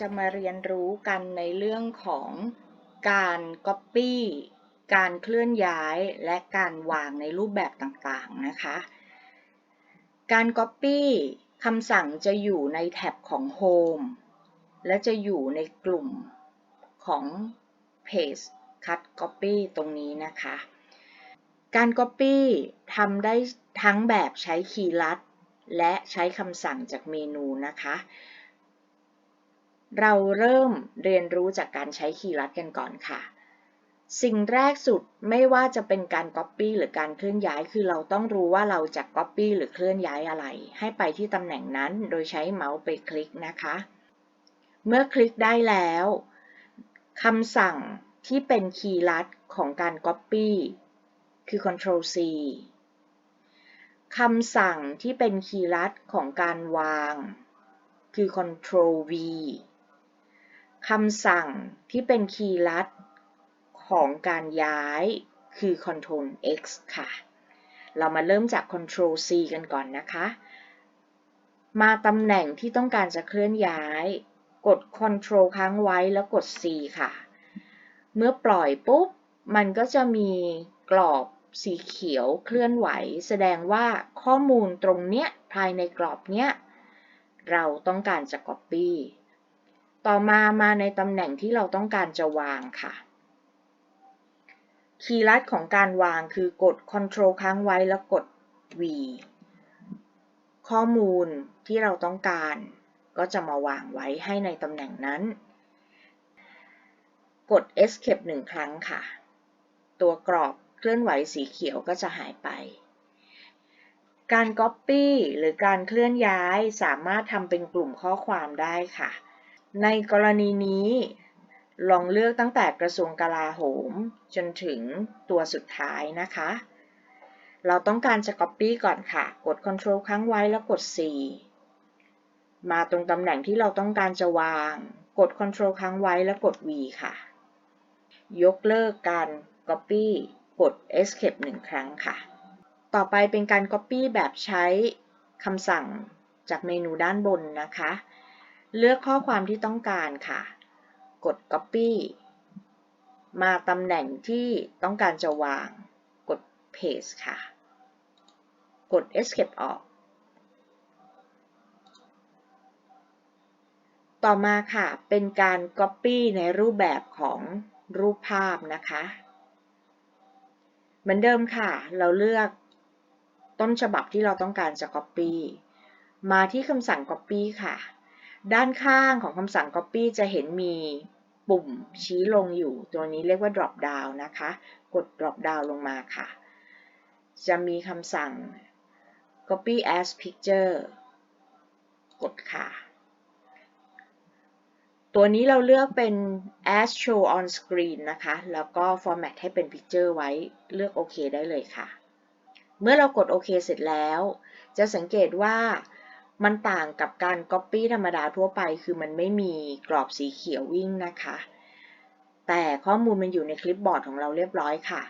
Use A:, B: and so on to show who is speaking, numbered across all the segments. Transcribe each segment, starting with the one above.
A: จะมาเรียนรู้กันในเรื่องของการ Copy การเคลื่อนย้ายและการวางในรูปแบบต่างๆนะคะ การ Copy คำสั่งจะอยู่ในแท็บของ Home และจะอยู่ในกลุ่มของ Paste Cut Copy ตรงนี้นะคะ การ Copy ทำได้ทั้งแบบใช้คีย์ลัด และใช้คำสั่งจากเมนูนะคะ เราเริ่มเรียนรู้จากการใช้คีย์ลัดกันก่อนค่ะ สิ่งแรกสุดไม่ว่าจะเป็นการ Copy หรือการเคลื่อนย้าย คือเราต้องรู้ว่าเราจะ Copy หรือเคลื่อนย้ายอะไร ให้ไปที่ตำแหน่งนั้นโดยใช้เมาส์ไปคลิกนะคะ เมื่อคลิกได้แล้วคำสั่งที่เป็นคีย์ลัดของการ Copy คือ Ctrl C คำสั่งที่เป็นคีย์ลัดของการวาง คือ Ctrl V คำสั่งที่เป็นคีย์ลัดของการย้ายคือ Ctrl X ค่ะ เรามาเริ่มจาก Ctrl C กันก่อนนะคะ มาตำแหน่งที่ต้องการจะเคลื่อนย้าย กด Ctrl ค้างไว้แล้วกด C ค่ะ เมื่อปล่อยปุ๊บ มันก็จะมีกรอบสีเขียวเคลื่อนไหว แสดงว่าข้อมูลตรงเนี้ยภายในกรอบเนี้ยเราต้องการจะ Copy ต่อมามาในตำแหน่งที่เราต้องการจะวางค่ะ คีย์ลัดของการวางคือกด Ctrl ค้างไว้แล้วกด V ข้อมูลที่เราต้องการก็จะมาวางไว้ให้ในตำแหน่งนั้น กด Escape หนึ่งครั้งค่ะ ตัวกรอบเคลื่อนไหวสีเขียวก็จะหายไป การ Copy หรือการเคลื่อนย้ายสามารถทำเป็นกลุ่มข้อความได้ค่ะ ในกรณีนี้ ลองเลือกตั้งแต่กระทรวงกลาโหม จนถึงตัวสุดท้ายนะคะ เราต้องการจะ Copy ก่อนค่ะ กด Ctrl ค้างไว้แล้วกด C มาตรงตำแหน่งที่เราต้องการจะวาง กด Ctrl ค้างไว้แล้วกด V ค่ะ ยกเลิกการ Copy กด Escape หนึ่งครั้งค่ะ ต่อไปเป็นการ Copy แบบใช้คำสั่งจากเมนูด้านบนนะคะ เลือกข้อความที่ต้องการค่ะ กด Copy มาตำแหน่งที่ต้องการจะวาง กด Paste ค่ะ กด Escape ออก ต่อมาค่ะ เป็นการ Copy ในรูปแบบของรูปภาพนะคะ เหมือนเดิมค่ะ เราเลือกต้นฉบับที่เราต้องการจะ Copy มาที่คำสั่ง Copy ค่ะ ด้านข้างของคำสั่ง Copy จะเห็นมีปุ่มชี้ลงอยู่ ตัวนี้เรียกว่า drop down นะคะ กด drop down ลงมาค่ะ จะมีคำสั่ง copy as picture กดค่ะ ตัวนี้เราเลือกเป็น as show on screen นะคะ แล้วก็ format ให้เป็น picture ไว้ เลือกโอเคได้เลยค่ะ เมื่อเรากดโอเคเสร็จแล้ว จะสังเกตว่า มันต่างกับการ Copy ธรรมดาทั่วไป คือมันไม่มีกรอบสีเขียววิ่งนะคะ แต่ข้อมูลมันอยู่ในคลิปบอร์ดของเราเรียบร้อยค่ะ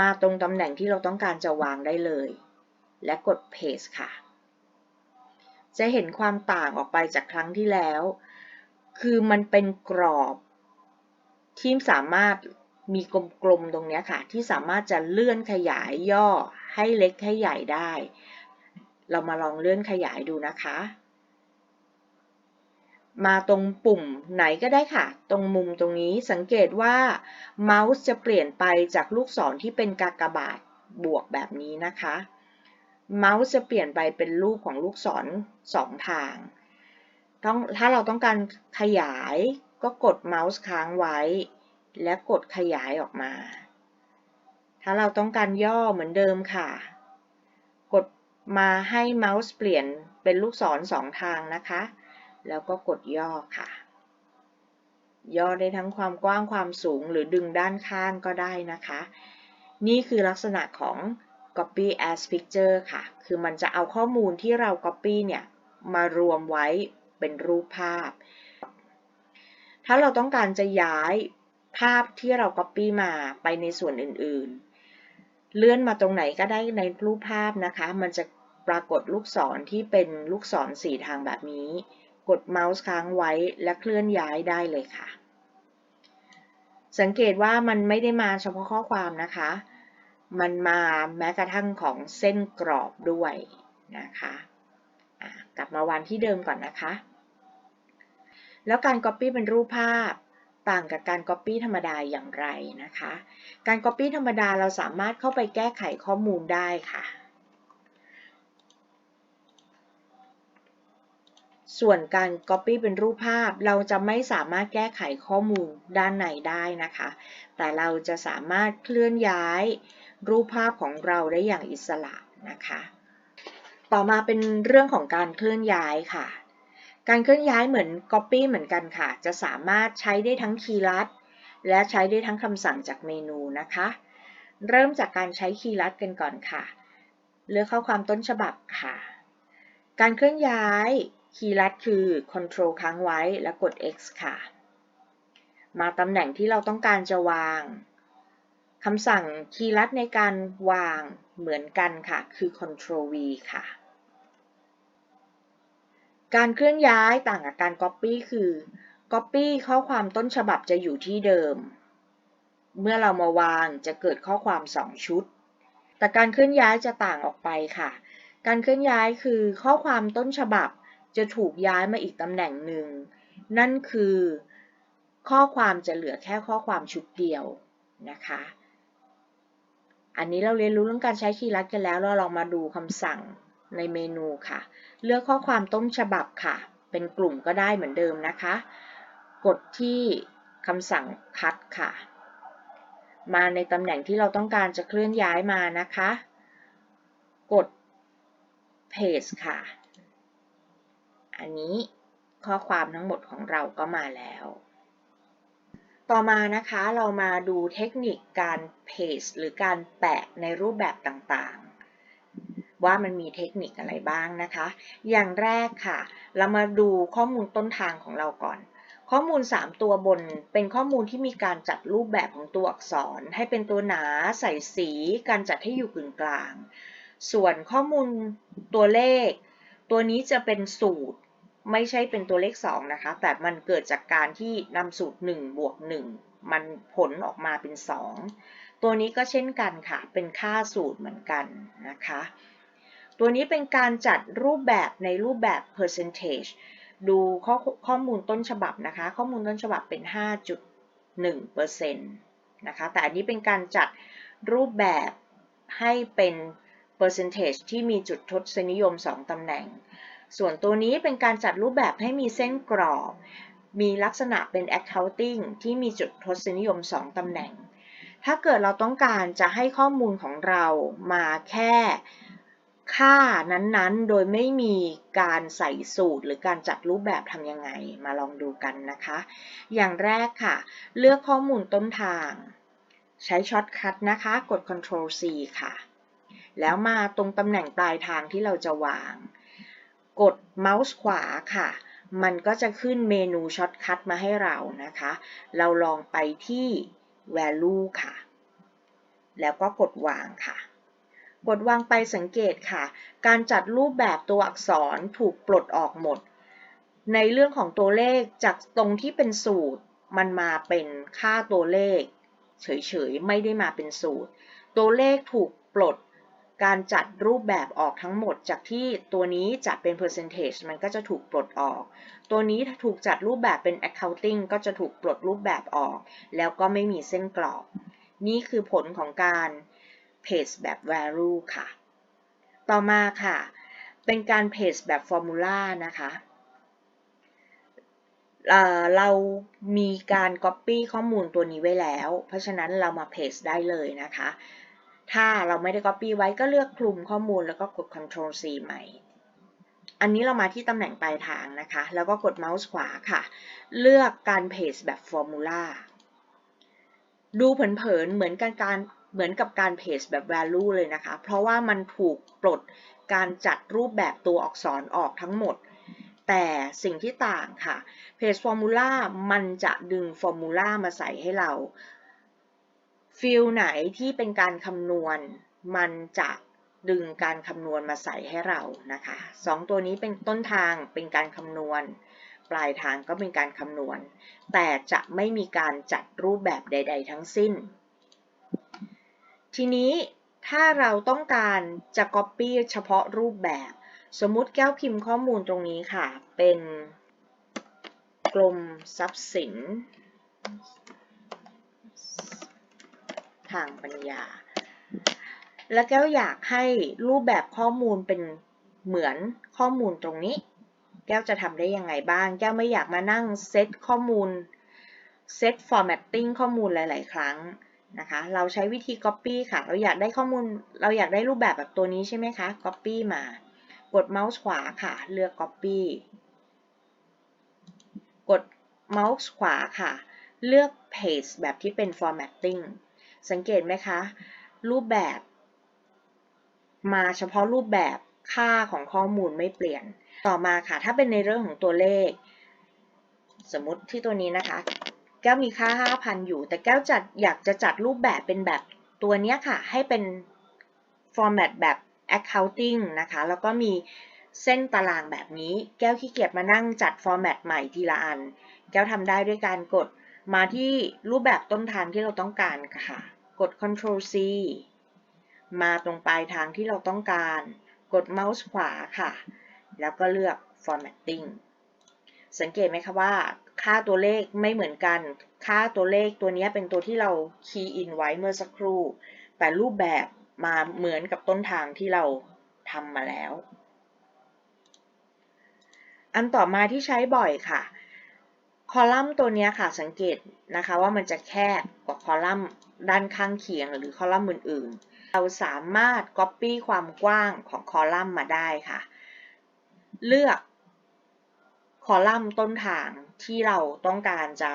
A: มาตรงตำแหน่งที่เราต้องการจะวางได้เลย และกด Paste ค่ะ จะเห็นความต่างออกไปจากครั้งที่แล้ว คือมันเป็นกรอบที่สามารถมีกลมๆตรงนี้ค่ะ ที่สามารถจะเลื่อนขยายย่อให้เล็กให้ใหญ่ได้ เรามาลองเลื่อนขยายดูนะคะ มาตรงปุ่มไหนก็ได้ค่ะ ตรงมุมตรงนี้สังเกตว่าเมาส์จะเปลี่ยนไปจากลูกศรที่เป็นกากบาทบวกแบบนี้นะคะ เมาส์จะเปลี่ยนไปเป็นรูปของลูกศรสองทางต้องถ้าเราต้องการขยายก็กดเมาส์ค้างไว้ และกดขยายออกมา ถ้าเราต้องการย่อเหมือนเดิมค่ะ มาให้เมาส์เปลี่ยนเป็นลูกศรสองทางนะคะ แล้วก็กดย่อค่ะ ย่อได้ทั้งความกว้างความสูงหรือดึงด้านข้างก็ได้นะคะ นี่คือลักษณะของ copy as picture ค่ะ คือมันจะเอาข้อมูลที่เรา copy เนี่ยมารวมไว้เป็นรูปภาพ ถ้าเราต้องการจะย้ายภาพที่เรา copy มาไปในส่วนอื่นๆ เลื่อนมาตรงไหนก็ได้ในรูปภาพนะคะ มันจะปรากฏลูกศรที่เป็นลูกศรสี่ทางแบบนี้ กดเมาส์ค้างไว้และเคลื่อนย้ายได้เลยค่ะ สังเกตว่ามันไม่ได้มาเฉพาะข้อความนะคะ มันมาแม้กระทั่งของเส้นกรอบด้วยนะคะกลับมาวางที่เดิมก่อนนะคะ แล้วการ Copy เป็นรูปภาพ ต่างกับการ Copy ธรรมดาอย่างไรนะคะ การ Copy ธรรมดาเราสามารถเข้าไปแก้ไขข้อมูลได้ค่ะ ส่วนการ Copy เป็นรูปภาพเราจะไม่สามารถแก้ไขข้อมูลด้านในได้นะคะ แต่เราจะสามารถเคลื่อนย้ายรูปภาพของเราได้อย่างอิสระนะคะ ต่อมาเป็นเรื่องของการเคลื่อนย้ายค่ะ การเคลื่อนย้ายเหมือน Copy เหมือนกันค่ะ จะสามารถใช้ได้ทั้งคีย์ลัด และใช้ได้ทั้งคำสั่งจากเมนูนะคะ เริ่มจากการใช้คีย์ลัดกันก่อนค่ะ เลือกข้อความต้นฉบับค่ะ การเคลื่อนย้ายคีย์ลัดคือ Control ค้างไว้แล้วกด X ค่ะ มาตำแหน่งที่เราต้องการจะวางคำสั่งคีย์ลัดในการวางเหมือนกันค่ะ คือ Control V ค่ะ การเคลื่อนย้ายต่างกับการ Copy คือ Copy ข้อความต้นฉบับจะอยู่ที่เดิม เมื่อเรามาวางจะเกิดข้อความ 2 ชุด แต่การเคลื่อนย้ายจะต่างออกไปค่ะ การเคลื่อนย้ายคือข้อความต้นฉบับจะถูกย้ายมาอีกตำแหน่งหนึ่ง นั่นคือ ข้อความจะเหลือแค่ข้อความชุดเดียวนะคะ อันนี้เราเรียนรู้เรื่องการใช้คีย์ลัดกันแล้ว เราลองมาดูคำสั่ง ในเมนูค่ะ เลือกข้อความต้นฉบับค่ะ เป็นกลุ่มก็ได้เหมือนเดิมนะคะ กดที่คำสั่งคัดค่ะ มาในตำแหน่งที่เราต้องการจะเคลื่อนย้ายมานะคะ กด paste ค่ะ อันนี้ข้อความทั้งหมดของเราก็มาแล้ว ต่อมานะคะเรามาดูเทคนิคการ paste หรือการแปะในรูปแบบต่าง ว่ามันมีเทคนิคอะไรบ้างนะคะ อย่างแรกค่ะ เรามาดูข้อมูลต้นทางของเราก่อน ข้อมูล 3 ตัวบนเป็นข้อมูลที่มีการจัดรูปแบบของตัวอักษร ให้เป็นตัวหนาใส่สี การจัดให้อยู่กึ่งกลาง ส่วนข้อมูลตัวเลข ตัวนี้จะเป็นสูตรไม่ใช่เป็นตัวเลข 2 นะคะ แต่มันเกิดจากการที่นำสูตร1บวก1มันผลออกมาเป็น 2 ตัวนี้ก็เช่นกันค่ะ เป็นค่าสูตรเหมือนกันนะคะ ตัวนี้เป็นการจัดรูปแบบในรูปแบบ percentage ดูข้อข้อมูลต้นฉบับนะคะ ข้อมูลต้นฉบับเป็น 5.1%นะคะแต่อันนี้เป็นการจัดรูปแบบให้เป็น percentage ที่มีจุดทศนิยม 2ตำแหน่ง ส่วนตัวนี้เป็นการจัดรูปแบบให้มีเส้นกรอบ มีลักษณะเป็น accounting ที่มีจุดทศนิยม 2ตำแหน่ง ถ้าเกิดเราต้องการจะให้ข้อมูลของเรามาแค่ ค่านั้นๆ โดยไม่มีการใส่สูตรหรือการจัดรูปแบบทำยังไง มาลองดูกันนะคะ อย่างแรกค่ะ เลือกข้อมูลต้นทาง ใช้ช็อตคัทนะคะ กด Ctrl C ค่ะ แล้วมาตรงตำแหน่งปลายทางที่เราจะวาง กดเมาส์ขวาค่ะ มันก็จะขึ้นเมนูช็อตคัทมาให้เรานะคะ เราลองไปที่ value ค่ะ แล้วก็กดวางค่ะ กดวางไปสังเกตค่ะ การจัดรูปแบบตัวอักษรถูกปลดออกหมด ในเรื่องของตัวเลขจากตรงที่เป็นสูตร มันมาเป็นค่าตัวเลข เฉยๆ ไม่ได้มาเป็นสูตร ตัวเลขถูกปลด การจัดรูปแบบออกทั้งหมด จากที่ตัวนี้จัดเป็น percentage มันก็จะถูกปลดออก ตัวนี้ถูกจัดรูปแบบเป็น accounting ก็จะถูกปลดรูปแบบออก แล้วก็ไม่มีเส้นกรอบ นี่คือผลของการ paste แบบ value ค่ะ ต่อมาค่ะ เป็นการ paste แบบ formula นะคะเเรามีการ copy ข้อมูลตัวนี้ไว้แล้ว เพราะฉะนั้นเรามา paste ได้เลยนะคะ ถ้าเราไม่ได้ copy ไว้ก็เลือกคลุมข้อมูลแล้วก็กด Ctrl C ใหม่ อันนี้เรามาที่ตำแหน่งปลายทางนะคะ แล้วก็กดเมาส์ขวาค่ะ เลือกการ paste แบบ formula ดูเผินๆเหมือนกันการ เหมือนกับการเพจแบบ value เลยนะคะ เพราะว่ามันถูกปลดการจัดรูปแบบตัวอักษรออกทั้งหมด แต่สิ่งที่ต่างค่ะ Page Formula มันจะดึง Formula มาใส่ให้เราฟิลไหนที่เป็นการคำนวณ มันจะดึงการคำนวณมาใส่ให้เรานะคะสองตัวนี้เป็นต้นทางเป็นการคำนวณ ปลายทางก็เป็นการคำนวณ แต่จะไม่มีการจัดรูปแบบใด ๆ ทั้งสิ้น ทีนี้ถ้าเราต้องการจะ Copy เฉพาะรูปแบบ สมมุติแก้วพิมพ์ข้อมูลตรงนี้ค่ะ เป็นกรมทรัพย์สิน ทางปัญญา แล้วแก้วอยากให้รูปแบบข้อมูลเป็นเหมือนข้อมูลตรงนี้ แก้วจะทำได้ยังไงบ้าง แก้วไม่อยากมานั่งเซตข้อมูล เซต formatting ข้อมูลหลาย ๆ ครั้ง นะคะ เราใช้วิธี copy ค่ะ เราอยากได้ข้อมูล เราอยากได้รูปแบบแบบตัวนี้ใช่ไหมคะ copy มา กดเมาส์ขวาค่ะ เลือก copy กดเมาส์ขวาค่ะ เลือก paste แบบที่เป็น formatting สังเกตไหมคะ รูปแบบ มาเฉพาะรูปแบบค่าของข้อมูลไม่เปลี่ยน ต่อมาค่ะ ถ้าเป็นในเรื่องของตัวเลข สมมติที่ตัวนี้นะคะ แก้วมีค่า 5,000 อยู่ แต่แก้วจัดอยากจะจัดรูปแบบเป็นแบบตัวเนี้ยค่ะ ให้เป็น format แบบ accounting นะคะ แล้วก็มีเส้นตารางแบบนี้ แก้วขี้เกียจมานั่งจัด format ใหม่ทีละอัน แก้วทำได้ด้วยการกดมาที่รูปแบบต้นทางที่เราต้องการค่ะ กด Ctrl C มาตรงปลายทางที่เราต้องการ กดเมาส์ขวาค่ะ แล้วก็เลือก formatting สังเกตไหมคะว่า ค่าตัวเลขไม่เหมือนกัน ค่าตัวเลขตัวนี้เป็นตัวที่เรา key in ไว้เมื่อสักครู่ แต่รูปแบบมาเหมือนกับต้นทางที่เราทำมาแล้ว อันต่อมาที่ใช้บ่อยค่ะ คอลัมน์ตัวนี้ค่ะสังเกตนะคะว่ามันจะแคบกว่าคอลัมน์ด้านข้างเคียงหรือคอลัมน์อื่นๆ เราสามารถ Copy ความกว้างของคอลัมน์มาได้ค่ะ เลือก อลัมน์ต้นทางที่เราต้องการจะ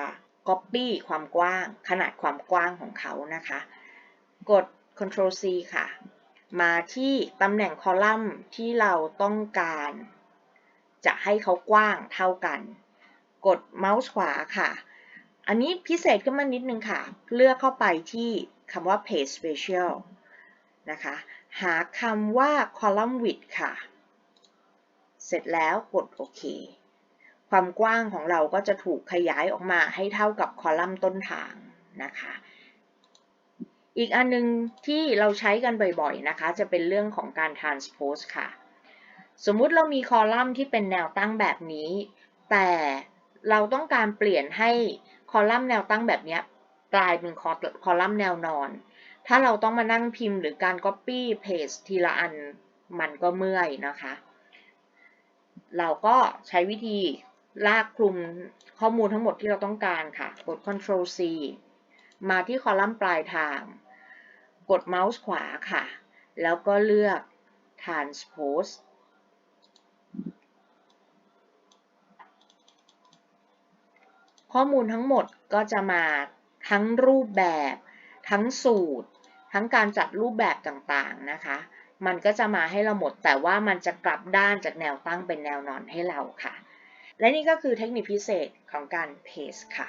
A: Copy ความกว้าง ขนาดความกว้างของเขานะคะ กด Ctrl C ค่ะ มาที่ตำแหน่งคอลัมน์ที่เราต้องการ จะให้เขากว้างเท่ากัน กดเมาส์ขวาค่ะ อันนี้พิเศษขึ้นมานิดนึงค่ะ เลือกเข้าไปที่คำว่า Page Special นะคะ หาคำว่า Column Width ค่ะ เสร็จแล้วกดโอเค ความกว้างของเราก็จะถูกขยายออกมาให้เท่ากับคอลัมน์ต้นทางนะคะ อีกอันนึงที่เราใช้กันบ่อยๆนะคะ จะเป็นเรื่องของการ transpose ค่ะ สมมุติเรามีคอลัมน์ที่เป็นแนวตั้งแบบนี้ แต่เราต้องการเปลี่ยนให้คอลัมน์แนวตั้งแบบนี้กลายเป็นคอลัมน์แนวนอน ถ้าเราต้องมานั่งพิมพ์หรือการ copy paste ทีละอันมันก็เมื่อยนะคะ เราก็ใช้วิธี ลากคลุมข้อมูลทั้งหมดที่เราต้องการค่ะ กด Ctrl C มาที่คอลัมน์ปลายทาง กดเมาส์ขวาค่ะ แล้วก็เลือก Transpose ข้อมูลทั้งหมดก็จะมาทั้งรูปแบบ ทั้งสูตร ทั้งการจัดรูปแบบต่างๆนะคะ มันก็จะมาให้เราหมด แต่ว่ามันจะกลับด้านจากแนวตั้งเป็นแนวนอนให้เราค่ะ และนี่ก็คือเทคนิคพิเศษของการเพสค่ะ